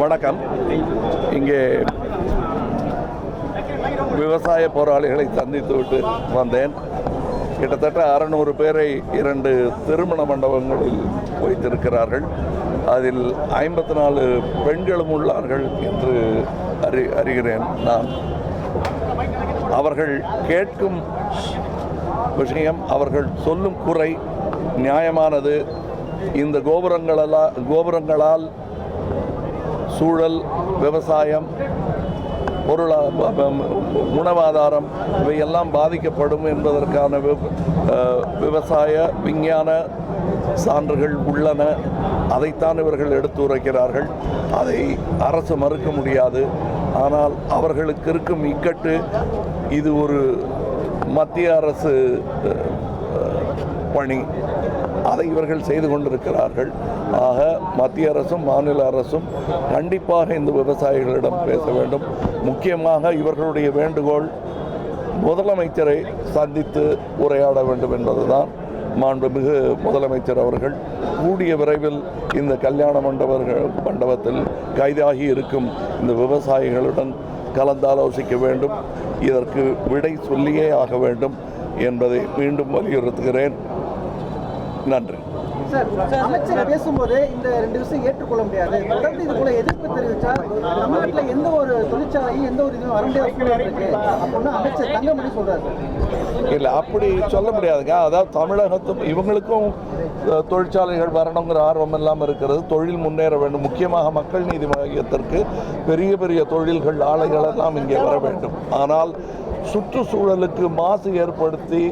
வணக்கம். இங்கே விவசாய போராளிகளை சந்தித்து விட்டு வந்தேன். கிட்டத்தட்ட அறநூறு பேரை இரண்டு திருமண மண்டபங்களில் வைத்திருக்கிறார்கள். அதில் ஐம்பத்தி நாலு பெண்களும் உள்ளார்கள் என்று அறி அறிகிறேன் நான். அவர்கள் கேட்கும் விஷயம் அவர்கள் சொல்லும் குறை நியாயமானது. இந்த கோபுரங்களெல்லாம் கோபுரங்களால் சூழல் விவசாயம் பொருளா உணவாதாரம் இவையெல்லாம் பாதிக்கப்படும் என்பதற்கான விவ- விவசாய விஞ்ஞான சான்றுகள் உள்ளன. அதைத்தான் இவர்கள் எடுத்துரைக்கிறார்கள் அதை அரசு மறுக்க முடியாது. ஆனால் அவர்களுக்கு இருக்கும் இக்கட்டு இது ஒரு மத்திய அரசு பணி. அதை இவர்கள் செய்து கொண்டிருக்கிறார்கள். ஆக மத்திய அரசும் மாநில அரசும் கண்டிப்பாக இந்த விவசாயிகளிடம் பேச வேண்டும். முக்கியமாக இவர்களுடைய வேண்டுகோள் முதலமைச்சரை சந்தித்து உரையாட வேண்டும் என்பதுதான். மாண்புமிகு முதலமைச்சர் அவர்கள் கூடிய விரைவில் இந்த கல்யாண மண்டபர்கள் மண்டபத்தில் கைதாகி இருக்கும் இந்த விவசாயிகளுடன் கலந்தாலோசிக்க வேண்டும். இதற்கு விடை சொல்லியே ஆக வேண்டும். என்பதை மீண்டும் வலியுறுத்துகிறேன். நன்றி. சார் அமைச்சர் பேசும்போது இந்த ரெண்டு விஷயம் ஏற்றுக்கொள்ள முடியாது. தொடர்ந்து இது போல எதிர்ப்பு தெரிவிச்சா தமிழ்நாட்டில் எந்த ஒரு தொழிற்சாலையும் எந்த ஒரு இதுவும் வர முடியாத சூழல் இருக்கு. அப்படின்னு அமைச்சர் தங்கமணி சொல்றாரு. சார் இல்லை அப்படி சொல்ல முடியாதுங்க. அதாவது தமிழகத்தும் இவங்களுக்கும் தொழிற்சாலைகள் வரணுங்கிற ஆர்வம் இல்லாமல் இருக்கிறது. தொழில் முன்னேற வேண்டும். முக்கியமாக மக்கள் நீதி மையத்திற்கு பெரிய பெரிய தொழில்கள் ஆலைகள் எல்லாம் இங்கே வர வேண்டும். ஆனால் சுற்றுச்சூழலுக்கு மாசு ஏற்படுத்தி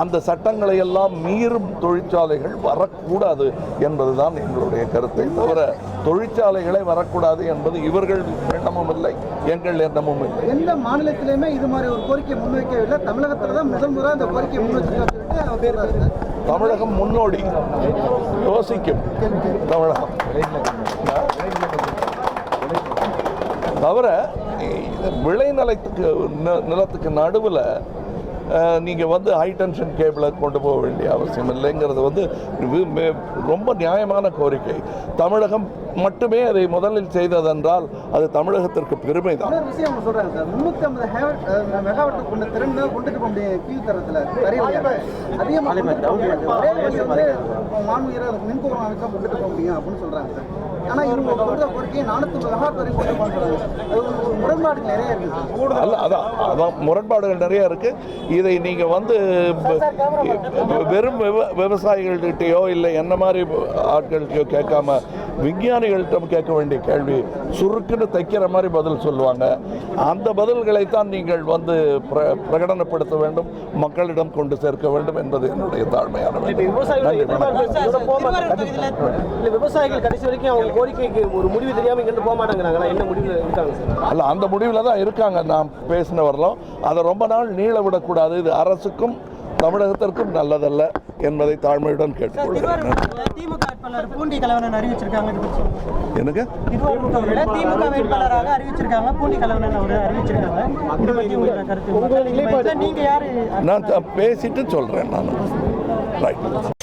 அந்த சட்டங்களை எல்லாம் மீறும் தொழிற்சாலைகள் வரக்கூடாது என்பதுதான் எங்களுடைய கருத்தை தவிர தொழிற்சாலைகளே வரக்கூடாது என்பது இவர்கள் எண்ணமும் இல்லை எங்கள் எண்ணமும் இல்லை. எந்த மாநிலத்திலுமே இது மாதிரி ஒரு கோரிக்கை முன்வைக்கவில்லை. தமிழகத்தில் தான் முதல் முதலாக இந்த கோரிக்கை சார் தமிழகம் முன்னோடி யோசிக்கும். தமிழகம். தவிர இந்த விளைநிலத்துக்கு நிலத்துக்கு நடுவில் நீங்கள் வந்து ஹை டென்ஷன் கேபிளை கொண்டு போக வேண்டிய அவசியம் இல்லைங்கிறது வந்து ரொம்ப நியாயமான கோரிக்கை. தமிழகம் மட்டுமே அதை முதலில் செய்ததென்றால் அது தமிழகத்திற்கு பெருமை தான் அதிகமாக மின்கோரம் அமைச்சா கொண்டுட்டு போக முடியும் அப்படின்னு சொல்றாங்க சார். ஆனா இவங்க கொடுத்த கோரிக்கையை நானூத்தி மெகாவாட் வரை கொண்டு ஒரு முரண்பாடு நிறைய இருக்கு. சார் அல்ல அதான் அதான் முரண்பாடுகள் நிறைய இருக்கு. இதை நீங்க வந்து வெறும் விவ- விவசாயிகள்கிட்டயோ இல்லை என்ன மாதிரி ஆட்கள்கிட்டயோ கேட்காம விஞ்ஞானிகள்கிட்ட கேட்க வேண்டிய கேள்வி சுருக்குன்னு தைக்கிற மாதிரி பதில் சொல்லுவாங்க. அந்த பதில்களைத்தான் நீங்கள் வந்து பிர- பிரகடனப்படுத்த வேண்டும் மக்களிடம் கொண்டு சேர்க்க வேண்டும் என்பது என்னுடைய தாழ்மையான விவசாயிகள் கடைசி வரைக்கும் அவங்க கோரிக்கைக்கு ஒரு முடிவு தெரியாம இங்கிருந்து போக மாட்டாங்கிறாங்களா? என்ன முடிவு இருக்காங்க சார்? அல்ல அந்த முடிவில் தான் இருக்காங்க. நாம் பேசின வரலாம் அதை ரொம்ப நாள் நீள விடக்கூடாது. இது அரசுக்கும் தமிழகத்திற்கும் நல்லதல்ல என்பதை தாழ்மையுடன் கேட்டுக்கொள்கிறேன். திமுக வேட்பாளர் பூண்டி கலவரன் அறிவிச்சிருக்காங்க இது பற்றி. எனக்கு நான் பேசிட்டு சொல்கிறேன் நான். ரைட்